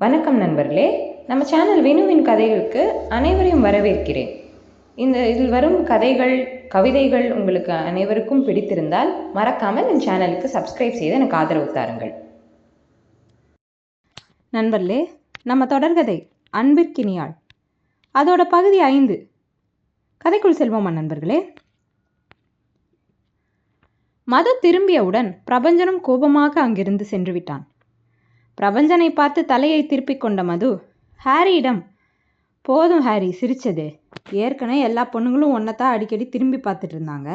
வணக்கம் நண்பர்களே. நம்ம சேனல் வினுவின் கதைகளுக்கு அனைவரையும் வரவேற்கிறேன். இந்த இதில் வரும் கதைகள் கவிதைகள் உங்களுக்கு அனைவருக்கும் பிடித்திருந்தால் மறக்காமல் என் சேனலுக்கு சப்ஸ்கிரைப் செய்து எனக்கு ஆதரவு தாருங்கள். நண்பர்களே நம்ம தொடர்கதை அன்பிற்கினியாள். அதோட பகுதி ஐந்து. கதைக்குள் செல்வோமா நண்பர்களே? மது திரும்பியவுடன் பிரபஞ்சனும் கோபமாக அங்கிருந்து சென்று விட்டான் பிரபஞ்சனை பார்த்து தலையை திருப்பிக் கொண்ட மது. ஹாரியிடம் போதும் ஹாரி சிரிச்சது. ஏற்கனவே எல்லா பொண்ணுங்களும் ஒன்றத்தான் அடிக்கடி திரும்பி பார்த்துட்டு இருந்தாங்க.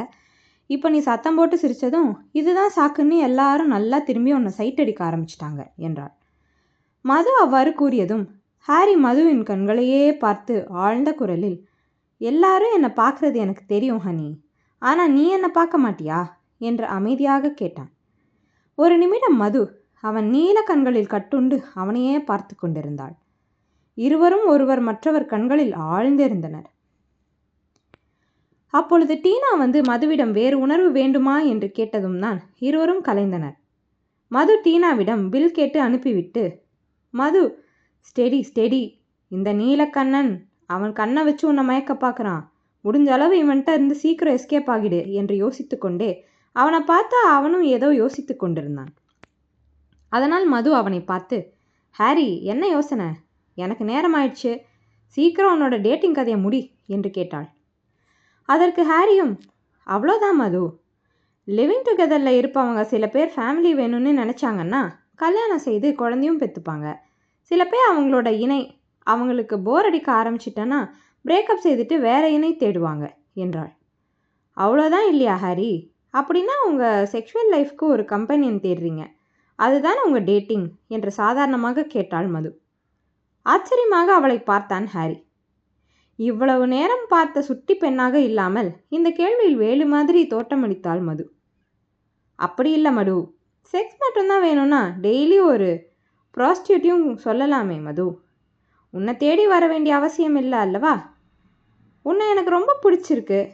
இப்போ நீ சத்தம் போட்டு சிரித்ததும் இதுதான் சாக்குன்னு எல்லாரும் நல்லா திரும்பி உன்னை சைட் அடிக்க ஆரம்பிச்சிட்டாங்க என்றாள். மது அவ்வாறு கூறியதும் ஹாரி மதுவின் கண்களையே பார்த்து ஆழ்ந்த குரலில் எல்லாரும் என்னை பார்க்கறது எனக்கு தெரியும் ஹனி. ஆனால் நீ என்னை பார்க்க மாட்டியா? என்று அமைதியாக கேட்டான். ஒரு நிமிடம் மது அவன் நீல கண்களில் கட்டுண்டு அவனையே பார்த்து கொண்டிருந்தாள். இருவரும் ஒருவர் மற்றவர் கண்களில் ஆழ்ந்திருந்தனர். அப்பொழுது டீனா வந்து மதுவிடம் வேறு உணர்வு வேண்டுமா? என்று கேட்டதும் தான் இருவரும் கலைந்தனர். மது டீனாவிடம் பில் கேட்டு அனுப்பிவிட்டு மது ஸ்டெடி ஸ்டெடி இந்த நீலக்கண்ணன் அவன் கண்ணை வச்சு உன்னை மயக்க பார்க்குறான். முடிஞ்ச அளவு இவன்கிட்ட இருந்து சீக்கிரம் எஸ்கேப் ஆகிடு என்று யோசித்து கொண்டே அவனை பார்த்தா அவனும் ஏதோ யோசித்து கொண்டிருந்தான். அதனால் மது அவனை பார்த்து ஹாரி என்ன யோசனை? எனக்கு நேரம் ஆயிடுச்சு சீக்கிரம் உன்னோட டேட்டிங் கதையை முடி என்று கேட்டாள். அதற்கு ஹாரியும் அவ்வளோதான் மது. லிவிங் டுகெதரில் இருப்பவங்க சில பேர் ஃபேமிலி வேணும்னு நினச்சாங்கன்னா கல்யாணம் செய்து குழந்தையும் பெற்றுப்பாங்க சில பேர் அவங்களோட இணை அவங்களுக்கு போர் அடிக்க ஆரம்பிச்சிட்டேன்னா பிரேக்கப் செய்துட்டு வேற இணை தேடுவாங்க என்றாள். அவ்வளோதான் இல்லையா ஹாரி? அப்படின்னா உங்கள் செக்ஷுவல் லைஃப்க்கு ஒரு கம்பெனியன் தேடுறீங்க. அதுதான் உங்கள் டேட்டிங் என்று சாதாரணமாக கேட்டாள் மது. ஆச்சரியமாக அவளை பார்த்தான் ஹாரி. இவ்வளவு நேரம் பார்த்த சுட்டி பெண்ணாக இல்லாமல் இந்த கேள்வியில் வேலு மாதிரி தோற்றமளித்தாள் மது. அப்படி இல்லை மது. செக்ஸ் மட்டும்தான் வேணும்னா டெய்லி ஒரு ப்ராஸ்டியூட்டையும் சொல்லலாமே மது. உன்னை தேடி வர வேண்டிய அவசியம் இல்லை அல்லவா? உன்னை எனக்கு ரொம்ப பிடிச்சிருக்கு.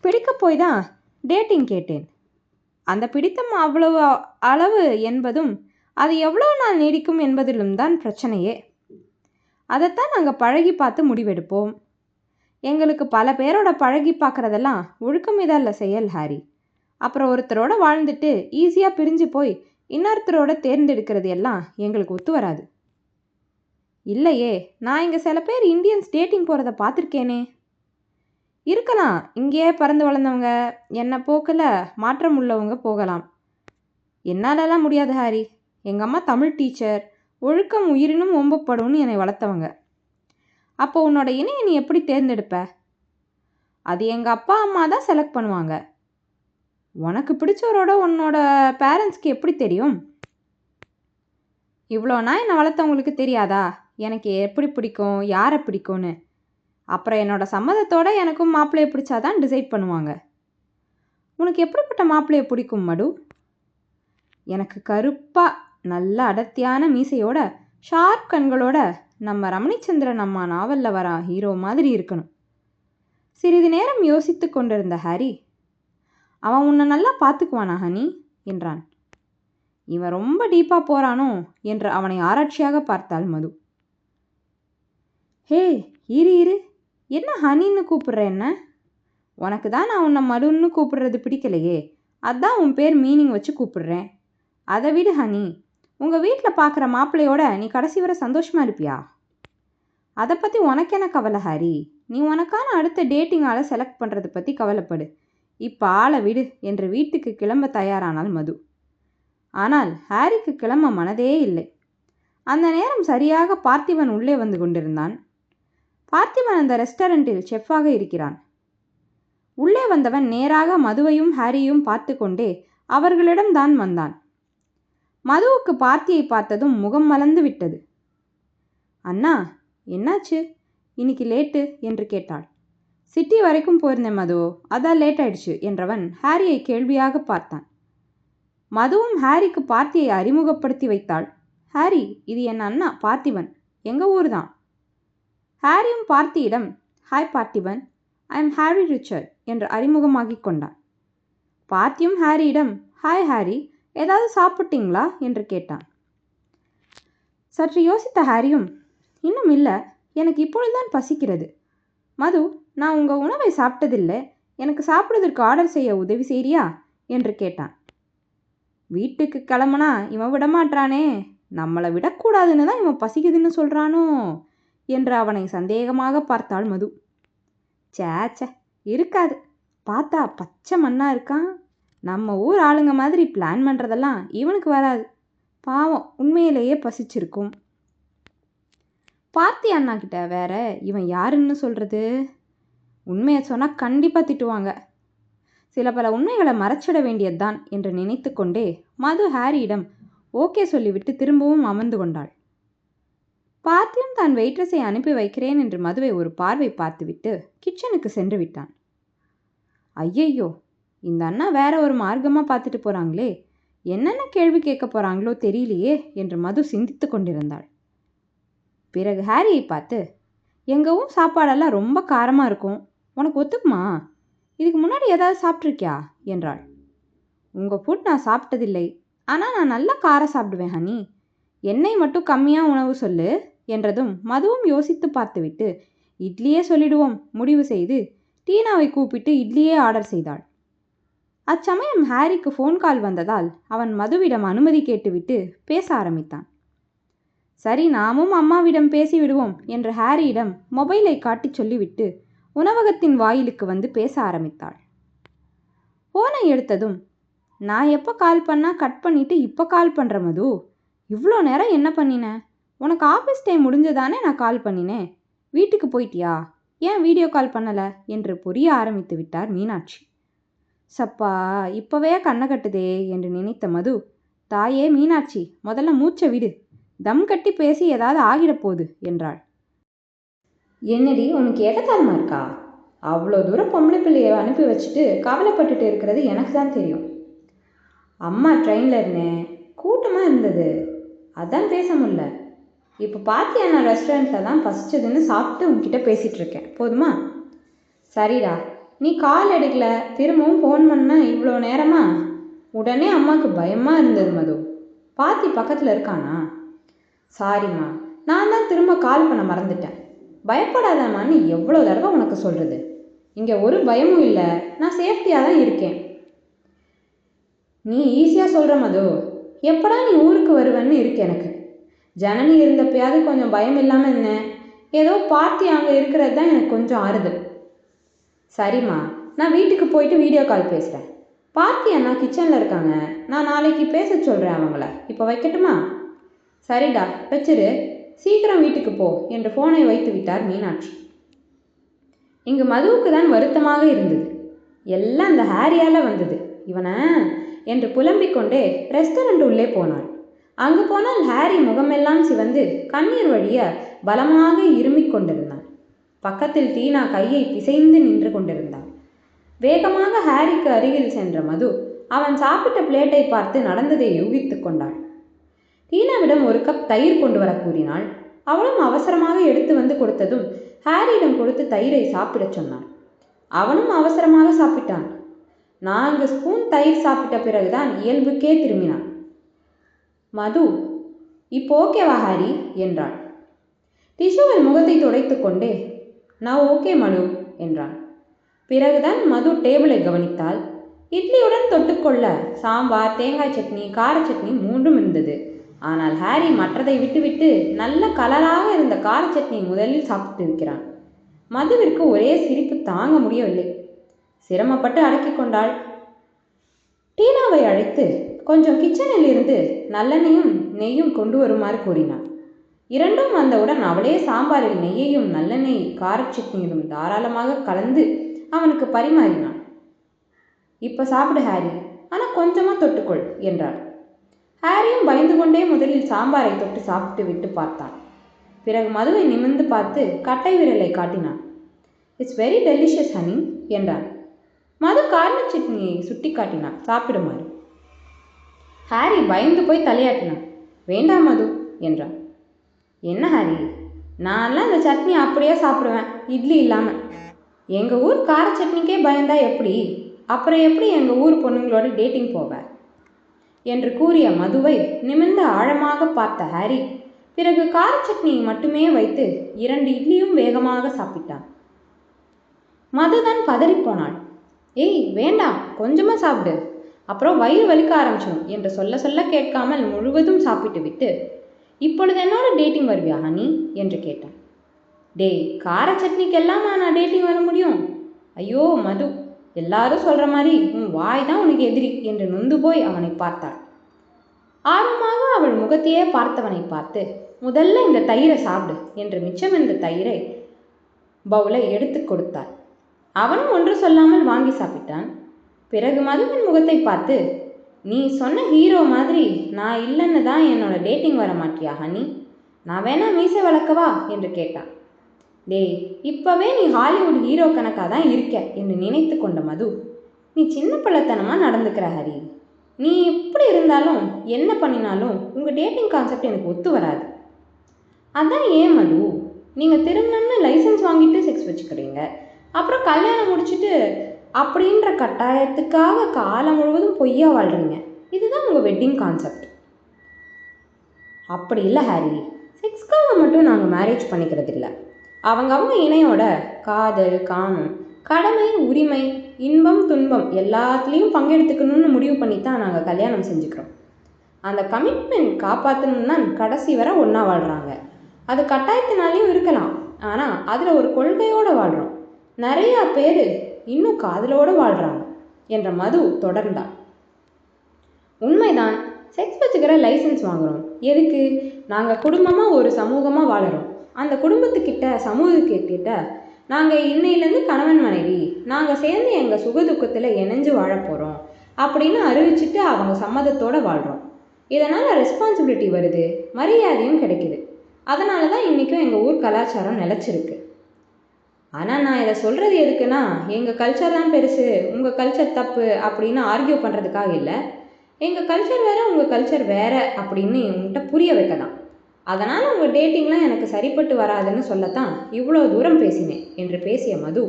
பிடிக்க போய் தான் டேட்டிங் கேட்டேன். அந்த பிடித்தம் அவ்வளவு அளவு என்பதும் அது எவ்வளோ நாள் நீடிக்கும் என்பதிலும் தான் பிரச்சனையே. அதைத்தான் நாங்கள் பழகி பார்த்து முடிவெடுப்போம். எங்களுக்கு பல பேரோட பழகி பார்க்குறதெல்லாம் ஒழுக்கமிதல்ல செயல் ஹாரி. அப்புறம் ஒருத்தரோட வாழ்ந்துட்டு ஈஸியாக பிரிஞ்சு போய் இன்னொருத்தரோட தேர்ந்தெடுக்கிறது எல்லாம் எங்களுக்கு ஒத்து வராது. இல்லையே நான் இங்கே சில பேர் இந்தியன்ஸ் டேட்டிங் போகிறத பார்த்துருக்கேனே. இருக்கலாம். இங்கேயே பறந்து வளர்ந்தவங்க என்ன போக்கில் மாற்றம் உள்ளவங்க போகலாம். என்னாலலாம் முடியாது ஹாரி. எங்கள் அம்மா தமிழ் டீச்சர் ஒழுக்கம் உயிரினும் ஓம்பப்படும்னு என்னை வளர்த்தவங்க. அப்போ உன்னோட இணையை நீ எப்படி தேர்ந்தெடுப்ப? அது எங்கள் அப்பா அம்மா தான் செலக்ட் பண்ணுவாங்க. உனக்கு பிடிச்சவரோட உன்னோட பேரண்ட்ஸ்க்கு எப்படி தெரியும்? இவ்வளோ என்னை வளர்த்தவங்களுக்கு தெரியாதா? எனக்கு எப்படி பிடிக்கும்? யாரை பிடிக்கும்னு? அப்புறம் என்னோட சம்மதத்தோட எனக்கும் மாப்பிள்ளையை பிடிச்சாதான் டிசைட் பண்ணுவாங்க. உனக்கு எப்படிப்பட்ட மாப்பிள்ளையை பிடிக்கும் மடு? எனக்கு கருப்பாக நல்ல அடர்த்தியான மீசையோட ஷார்ப் கண்களோட நம்ம ரமணிச்சந்திரன் அம்மா நாவலில் வர ஹீரோ மாதிரி இருக்கணும். சிறிது நேரம் யோசித்து கொண்டிருந்த ஹாரி அவன் உன்னை நல்லா பார்த்துக்குவானா ஹனி? என்றான். இவன் ரொம்ப டீப்பாக போகிறானோ என்று அவனை ஆராய்ச்சியாக பார்த்தாள் மது. ஹே இரு இரு. என்ன ஹனின்னு கூப்பிட்ற என்ன? உனக்கு தான் நான் உன்னை மடுன்னு கூப்பிடுறது பிடிக்கலையே. அதான் உன் பேர் மீனிங் வச்சு கூப்பிடுறேன். அதை விடு ஹனி. உங்கள் வீட்டில் பார்க்குற மாப்பிள்ளையோட நீ கடைசி வரை சந்தோஷமாக இருப்பியா? அதை பற்றி உனக்கு என்ன கவலை ஹாரி? நீ உனக்கான அடுத்த டேட்டிங் ஆளை செலக்ட் பண்ணுறதை பற்றி கவலைப்படு. இப்போ ஆளை விடு என்று வீட்டுக்கு கிளம்ப தயாரானால் மது. ஆனால் ஹாரிக்கு கிளம்ப மனதே இல்லை. அந்த நேரம் சரியாக பார்த்திவன் உள்ளே வந்து கொண்டிருந்தான். பார்த்திபன் அந்த ரெஸ்டாரண்ட்டில் செஃப்பாக இருக்கிறான். உள்ளே வந்தவன் நேராக மதுவையும் ஹாரியும் பார்த்து கொண்டே அவர்களிடம்தான் வந்தான். மதுவுக்கு பார்த்தியை பார்த்ததும் முகம் மலர்ந்து விட்டது. அண்ணா என்னாச்சு? இன்னைக்கு லேட்டு என்று கேட்டாள். சிட்டி வரைக்கும் போயிருந்தேன் மது அதான் லேட் ஆயிடுச்சு என்றவன் ஹாரியை கேள்வியாக பார்த்தான். மதுவும் ஹாரிக்கு பார்த்தியை அறிமுகப்படுத்தி வைத்தாள். ஹாரி இது என் அண்ணா பார்த்திபன். எங்கள் ஊர் தான்? ஹாரியும் பார்த்தியிடம் hi Parthiban I am Harry Richard என்று அறிமுகமாகிக் கொண்டான். பார்த்தியும் ஹாரியிடம் ஹாய் ஹாரி ஏதாவது சாப்பிட்டீங்களா? என்று கேட்டான். சற்று யோசித்த ஹாரியும் இன்னும் இல்லை எனக்கு இப்பொழுதுதான் பசிக்கிறது. மது நான் உங்கள் உணவை சாப்பிட்டதில்லை. எனக்கு சாப்பிடுவதற்கு ஆர்டர் செய்ய உதவி செய்றியா? என்று கேட்டான். வீட்டுக்கு கிளம்புனா இவன் விடமாட்டானே நம்மளை விடக்கூடாதுன்னு தான் இவன் பசிக்குதுன்னு சொல்கிறானோ என்று அவனை சந்தேகமாக பார்த்தாள் மது. சேச்ச இருக்காது. பார்த்தா பச்சை மண்ணா இருக்கான். நம்ம ஊர் ஆளுங்க மாதிரி பிளான் பண்ணுறதெல்லாம் இவனுக்கு வராது. பாவம் உண்மையிலேயே பசிச்சிருக்கும். பார்த்தி அண்ணா கிட்ட வேற இவன் யாருன்னு சொல்கிறது உண்மையை சொன்னால் கண்டிப்பாக திட்டுவாங்க. சில பல உண்மைகளை மறைச்சிட வேண்டியதுதான் என்று நினைத்து கொண்டே மது ஹாரியிடம் ஓகே சொல்லிவிட்டு திரும்பவும் அமர்ந்து கொண்டாள். பார்த்தியும் தான் வெயிட்ரஸை அனுப்பி வைக்கிறேன் என்று மதுவை ஒரு பார்வை பார்த்துவிட்டு கிச்சனுக்கு சென்று விட்டான். ஐயையோ இந்த அண்ணா வேற ஒரு மார்க்கமாக பார்த்துட்டு போகிறாங்களே என்னென்ன கேள்வி கேட்க போகிறாங்களோ தெரியலையே என்று மது சிந்தித்து கொண்டிருந்தாள். பிறகு ஹாரியை பார்த்து எங்கவும் சாப்பாடெல்லாம் ரொம்ப காரமாக இருக்கும் உனக்கு ஒத்துக்குமா? இதுக்கு முன்னாடி ஏதாவது சாப்பிட்ருக்கியா என்றாள். உங்கள் ஃபுட் நான் சாப்பிட்டதில்லை ஆனால் நான் நல்லா காரம் சாப்பிடுவேன் ஹனி. எண்ணெய் மட்டும் கம்மியாக உணவு சொல்லு. என்றதும் மதுவும் யோசித்து பார்த்துவிட்டு இட்லியே சொல்லிடுவோம் முடிவு செய்து டீனாவை கூப்பிட்டு இட்லியே ஆர்டர் செய்தாள். அச்சமயம் ஹாரிக்கு ஃபோன் கால் வந்ததால் அவன் மதுவிடம் அனுமதி கேட்டுவிட்டு பேச ஆரம்பித்தான். சரி நாமும் அம்மாவிடம் பேசிவிடுவோம் என்று ஹாரியிடம் மொபைலை காட்டிச் சொல்லிவிட்டு உணவகத்தின் வாயிலுக்கு வந்து பேச ஆரம்பித்தாள். ஃபோனை எடுத்ததும் நான் எப்போ கால் பண்ணால் கட் பண்ணிவிட்டு இப்போ கால் பண்ணுற மது? இவ்வளோ நேரம் என்ன பண்ணின? உனக்கு ஆஃபீஸ் டைம் முடிஞ்சதானே நான் கால் பண்ணினேன் வீட்டுக்கு போயிட்டியா? ஏன் வீடியோ கால் பண்ணலை? என்று புரிய ஆரம்பித்து விட்டார் மீனாட்சி. சப்பா இப்போவே கண்ணை கட்டுதே என்று நினைத்த மது. தாயே மீனாட்சி முதல்ல மூச்சை விடு. தம் கட்டி பேசி ஏதாவது ஆகிடப்போகுது என்றாள். என்னடி உனக்கு ஏகத்தாளமாக இருக்கா? அவ்வளோ தூரம் பொம்பளை பிள்ளையை அனுப்பி வச்சுட்டு கவலைப்பட்டுட்டு இருக்கிறது எனக்கு தான் தெரியும். அம்மா ட்ரெயினில் இருந்தேன் கூட்டமாக இருந்தது. அதான் பேச முடியல. இப்போ பார்த்தியா நான் ரெஸ்டாரண்ட்டில் தான் பசிச்சதுன்னு சாப்பிட்டு உன்கிட்ட பேசிகிட்டு இருக்கேன் போதுமா? சரிடா. நீ கால் எடுக்கல. திரும்பவும் ஃபோன் பண்ண இவ்வளோ நேரமா? உடனே அம்மாவுக்கு பயமாக இருந்தது மது. பாத்தி பக்கத்தில் இருக்கானா? சாரிம்மா. நான் தான் திரும்ப கால் பண்ண மறந்துட்டேன். பயப்படாதம்மான்னு எவ்வளோ தடவை உனக்கு சொல்கிறது இங்கே ஒரு பயமும் இல்லை. நான் சேஃப்டியாக தான் இருக்கேன். நீ ஈஸியாக சொல்கிற மது. எப்படா நீ ஊருக்கு வருவேன்னு இருக்கு எனக்கு. ஜனனி இருந்தப்பயாவது கொஞ்சம் பயம் இல்லாமல் இருந்தேன் ஏதோ பார்த்தி அங்கே இருக்கிறது தான் எனக்கு கொஞ்சம் ஆறுதல். சரிம்மா நான் வீட்டுக்கு போயிட்டு வீடியோ கால் பேசுகிறேன் பார்த்தி அண்ணா கிச்சனில் இருக்காங்க. நான் நாளைக்கு பேச சொல்கிறேன் அவங்கள. இப்போ வைக்கட்டுமா? சரிடா வச்சிரு. சீக்கிரம் வீட்டுக்கு போ என்று ஃபோனை வைத்து விட்டார் மீனாட்சி. இங்கு மதுவுக்கு தான் வருத்தமாக இருந்தது. எல்லாம் அந்த ஹாரியால் வந்தது. இவனை? என்று புலம்பிக் கொண்டே ரெஸ்டாரண்ட் உள்ளே போனாள். அங்கு போனால் ஹாரி முகமெல்லாம் சிவந்து கண்ணீர் வழிய பலமாக இருமிக் கொண்டிருந்தான். பக்கத்தில் டீனா கையை பிசைந்து நின்று கொண்டிருந்தாள் வேகமாக ஹாரிக்கு அருகில் சென்ற மது அவன் சாப்பிட்ட பிளேட்டை பார்த்து நடந்ததை யூகித்துக் கொண்டாள். டீனாவிடம் ஒரு கப் தயிர் கொண்டு வர கூறினாள். அவளும் அவசரமாக எடுத்து வந்து கொடுத்ததும் ஹாரியிடம் கொடுத்து தயிரை சாப்பிடச் சொன்னாள். அவனும் அவசரமாக சாப்பிட்டான். நான்கு ஸ்பூன் தயிர் சாப்பிட்ட பிறகுதான் இயல்புக்கே திரும்பினான். மது. இப்போ ஓகேவா ஹாரி? என்றாள். டிஷுவில் முகத்தை துடைத்து கொண்டே நான் ஓகே மனு என்றான் பிறகுதான் மது டேபிளை கவனித்தால் இட்லியுடன் தொட்டுக்கொள்ள சாம்பார் தேங்காய் சட்னி கார சட்னி மூன்றும் இருந்தது. ஆனால் ஹாரி மற்றதை விட்டுவிட்டு நல்ல கலராக இருந்த கார சட்னி முதலில் சாப்பிட்டு இருக்கிறான். மதுவிற்கு ஒரே சிரிப்பு தாங்க முடியவில்லை. சிரமப்பட்டு அடக்கிக் கொண்டாள். டீனாவை அழைத்து கொஞ்சம் கிச்சனில் இருந்து நல்லெண்ணையும் நெய்யும் கொண்டு வருமாறு கூறினான். இரண்டும் வந்தவுடன் அவளே சாம்பாரில் நெய்யையும் நல்லெண்ணெய் காரச்சட்னியிலும் தாராளமாக கலந்து அவனுக்கு பரிமாறினான் இப்போ சாப்பிடு ஹாரி. ஆனால் கொஞ்சமாக தொட்டுக்கொள் என்றாள். ஹாரியும் பயந்து கொண்டே முதலில் சாம்பாரை தொட்டு சாப்பிட்டு விட்டு பார்த்தான். பிறகு மதுவை நிமிர்ந்து பார்த்து கட்டை விரலை காட்டினான். இட்ஸ் வெரி டெலிஷியஸ் ஹனி என்றான். மது காரண சட்னியை சுட்டி காட்டினான் சாப்பிடுமாறு. ஹாரி பயந்து போய் தலையாட்டினான். வேண்டாம் மது என்றான். என்ன ஹாரி? நான்லாம் இந்த சட்னி அப்படியே சாப்பிடுவேன் இட்லி இல்லாமல் எங்கள் ஊர் கார சட்னிக்கே பயந்தா எப்படி? அப்புறம் எப்படி எங்கள் ஊர் பொண்ணுங்களோட டேட்டிங் போவ? என்று கூறிய மதுவை நிமிர்ந்து ஆழமாக பார்த்த ஹாரி பிறகு கார சட்னியை மட்டுமே வைத்து இரண்டு இட்லியும் வேகமாக சாப்பிட்டான். மதுதான் பதறிப்போனாள் ஏய் வேண்டாம் கொஞ்சமாக சாப்பிடு. அப்புறம் வயிறு வலிக்க ஆரம்பிச்சிடும் என்று சொல்ல சொல்ல கேட்காமல் முழுவதும் சாப்பிட்டு விட்டு இப்பொழுது என்னோட டேட்டிங் வருவியா ஹனி என்று கேட்டான். டேய் கார சட்னிக்கெல்லாம் நான் டேட்டிங் வர முடியும். ஐயோ மது எல்லாரும் சொல்கிற மாதிரி உன் வாய் தான் உனக்கு எதிரி என்று நொந்து போய் அவனை பார்த்தாள். ஆர்வமாக அவள் முகத்தையே பார்த்தவனை பார்த்து முதல்ல இந்த தயிரை சாப்பிடு என்று மிச்சம் இந்த தயிரை பவுலை எடுத்து கொடுத்தாள். அவனும் ஒன்று சொல்லாமல் வாங்கி சாப்பிட்டான். பிறகு மதுவின் முகத்தை பார்த்து நீ சொன்ன ஹீரோ மாதிரி நான் இல்லைன்னு தான் என்னோட டேட்டிங் வர மாட்டியா ஹனி நான் வேணா மீசை வளர்க்கவா என்று கேட்டான். டேய் இப்போவே நீ ஹாலிவுட் ஹீரோ கணக்காக தான் இருக்க என்று நினைத்து கொண்ட மது. நீ சின்ன பள்ளத்தனமாக நடந்துக்கிற ஹரி நீ எப்படி இருந்தாலும் என்ன பண்ணினாலும் உங்கள் டேட்டிங் கான்செப்ட் எனக்கு ஒத்து வராது. அதான் ஏன் மது? நீங்கள் திருமணம்னு லைசன்ஸ் வாங்கிட்டு செக்ஸ் வச்சுக்கிறீங்க. அப்புறம் கல்யாணம் முடிச்சுட்டு அப்படின்ற கட்டாயத்துக்காக காலம் முழுவதும் பொய்யா வாழ்கிறீங்க இதுதான் உங்கள் வெட்டிங் கான்செப்ட் அப்படி இல்லை ஹாரி. செக்ஸ்க்காக மட்டும் நாங்கள் மேரேஜ் பண்ணிக்கிறது இல்லை. அவங்க அவங்க இணையோட காதல் காமம் கடமை உரிமை இன்பம் துன்பம் எல்லாத்துலேயும் பங்கெடுத்துக்கணும்னு முடிவு பண்ணி தான் நாங்கள் கல்யாணம் செஞ்சுக்கிறோம். அந்த கமிட்மெண்ட் காப்பாற்றணும்னா கடைசி வரை ஒன்றா வாழ்கிறாங்க அது கட்டாயத்தினாலையும் இருக்கலாம். ஆனால் அதில் ஒரு கொள்கையோடு வாழ்கிறோம் நிறையா பேர் இன்னும் காதலோடு வாழ்கிறாங்க என்ற மது தொடர்ந்தாள். உண்மைதான் செக்ஸ் வச்சுக்கிற லைசன்ஸ் வாங்குகிறோம் எதுக்கு? நாங்கள் குடும்பமாக ஒரு சமூகமாக வாழறோம். அந்த குடும்பத்துக்கிட்ட சமூகத்துக்கிட்ட நாங்கள் இன்னையிலேருந்து கணவன் மனைவி நாங்கள் சேர்ந்து எங்கள் சுகதுக்கத்தில் இணைஞ்சு வாழ போகிறோம் அப்படின்னு அறிவிச்சிட்டு அவங்க சம்மதத்தோடு வாழ்கிறோம் இதனால் ரெஸ்பான்சிபிலிட்டி வருது மரியாதையும் கிடைக்குது. அதனால தான் இன்றைக்கும் எங்கள் ஊர் கலாச்சாரம் நிலச்சிருக்கு. ஆனால் நான் இதை சொல்கிறது எதுக்குன்னா எங்கள் கல்ச்சர் தான் பெருசு உங்கள் கல்ச்சர் தப்பு அப்படின்னு ஆர்கியூ பண்ணுறதுக்காக இல்லை. எங்கள் கல்ச்சர் வேறு உங்கள் கல்ச்சர் வேறு அப்படின்னு உங்கள்கிட்ட புரிய வைக்க தான் அதனால் உங்கள் டேட்டிங்லாம் எனக்கு சரிப்பட்டு வராதுன்னு சொல்லத்தான் இவ்வளோ தூரம் பேசினேன் என்று பேசிய மது.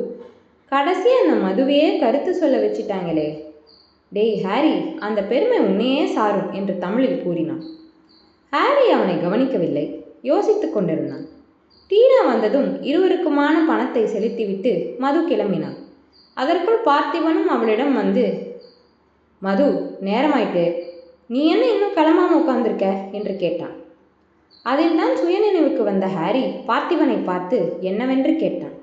கடைசி அந்த மதுவையே கருத்து சொல்ல வச்சிட்டாங்களே. டேய் ஹாரி அந்த பெருமை உன்னையே சாரும் என்று தமிழில் கூறினான். ஹாரி அவனை கவனிக்கவில்லை யோசித்து கொண்டிருந்தான். டீனா வந்ததும் இருவருக்குமான பணத்தை செலுத்திவிட்டு மது கிளம்பினான் அதற்குள் பார்த்திபனும் அவளிடம் வந்து மது நேரமாயிட்டு. நீ என்ன இன்னும் கிளம்பாம உட்காந்துருக்க என்று கேட்டான். அதில் தான் சுயநினைவுக்கு வந்த ஹாரி பார்த்திபனை பார்த்து என்னவென்று கேட்டான்.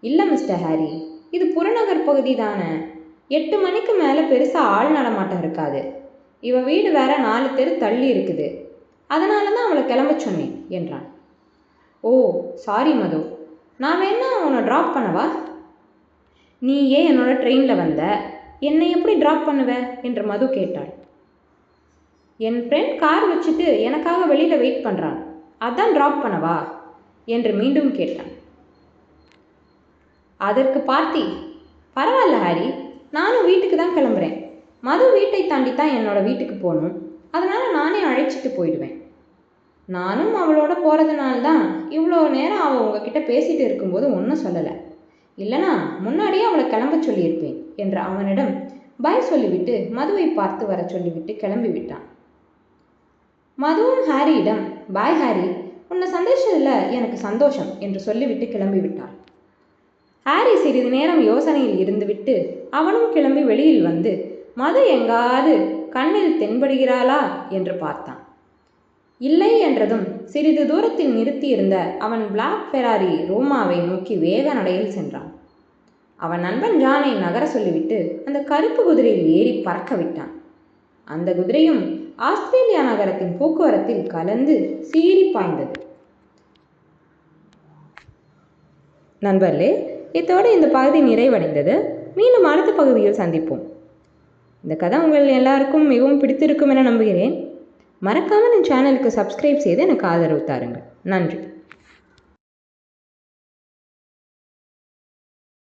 இல்லை மிஸ்டர் ஹாரி. இது புறநகர் பகுதி தானே எட்டு மணிக்கு மேலே பெருசாக ஆள் நடமாட்டம் இருக்காது. இவ வீடு வேற நாலு தெரு தள்ளி இருக்குது. அதனால தான் அவளை கிளம்ப சொன்னேன் என்றான். Oh sorry Madhu. நான் வேணா உன்னை ட்ராப் பண்ணவா? நீ ஏன் என்னோட ட்ரெயினில் வந்த? என்னை எப்படி ட்ராப் பண்ணுவ? என்று மது கேட்டாள். என் ஃப்ரெண்ட் கார் வச்சுட்டு எனக்காக வெளியில் வெயிட் பண்ணுறான் அதான் ட்ராப் பண்ணவா? என்று மீண்டும் கேட்டான். அதற்கு பார்த்தி பரவாயில்ல ஹாரி நானும் வீட்டுக்கு தான் கிளம்புறேன். மது வீட்டை தாண்டி தான் என்னோட வீட்டுக்கு போகணும். அதனால் நானே அழைச்சிட்டு போயிடுவேன். நானும் அவளோட போகிறதுனால தான் இவ்வளோ நேரம் அவள் உங்ககிட்ட பேசிட்டு இருக்கும்போது ஒன்றும் சொல்லலை. இல்லைனா முன்னாடியே அவளை கிளம்ப சொல்லியிருப்பேன் என்று அவனிடம் பாய் சொல்லிவிட்டு மதுவை பார்த்து வர சொல்லிவிட்டு கிளம்பி விட்டான் மதுவும் ஹாரியிடம் பாய் ஹாரி உன்னை சந்தேஷத்தில் எனக்கு சந்தோஷம் என்று சொல்லிவிட்டு கிளம்பி விட்டாள் ஹாரி சிறிது நேரம் யோசனையில் இருந்துவிட்டு அவனும் கிளம்பி வெளியில் வந்து மது எங்காவது கண்ணில் தென்படுகிறாளா? என்று பார்த்தான். இல்லை என்றதும் சிறிது தூரத்தில் நிறுத்தியிருந்த அவன் பிளாக் ஃபெராரி ரோமாவை நோக்கி வேக நடையில் சென்றான். அவன் நண்பன் ஜானை நகர சொல்லிவிட்டு அந்த கருப்பு குதிரையில் ஏறி பறக்க விட்டான். அந்த குதிரையும் ஆஸ்திரேலியா நகரத்தின் போக்குவரத்தில் கலந்து சீறி பாய்ந்தது. நண்பர்களே இத்தோடு இந்த பகுதி நிறைவடைந்தது. மீண்டும் அடுத்த பகுதியில் சந்திப்போம். இந்த கதை உங்கள் எல்லாருக்கும் மிகவும் பிடித்திருக்கும் என நம்புகிறேன். மறக்காமல் என் சேனலுக்கு சப்ஸ்கிரைப் செய்து எனக்கு ஆதரவு தாருங்கள். நன்றி.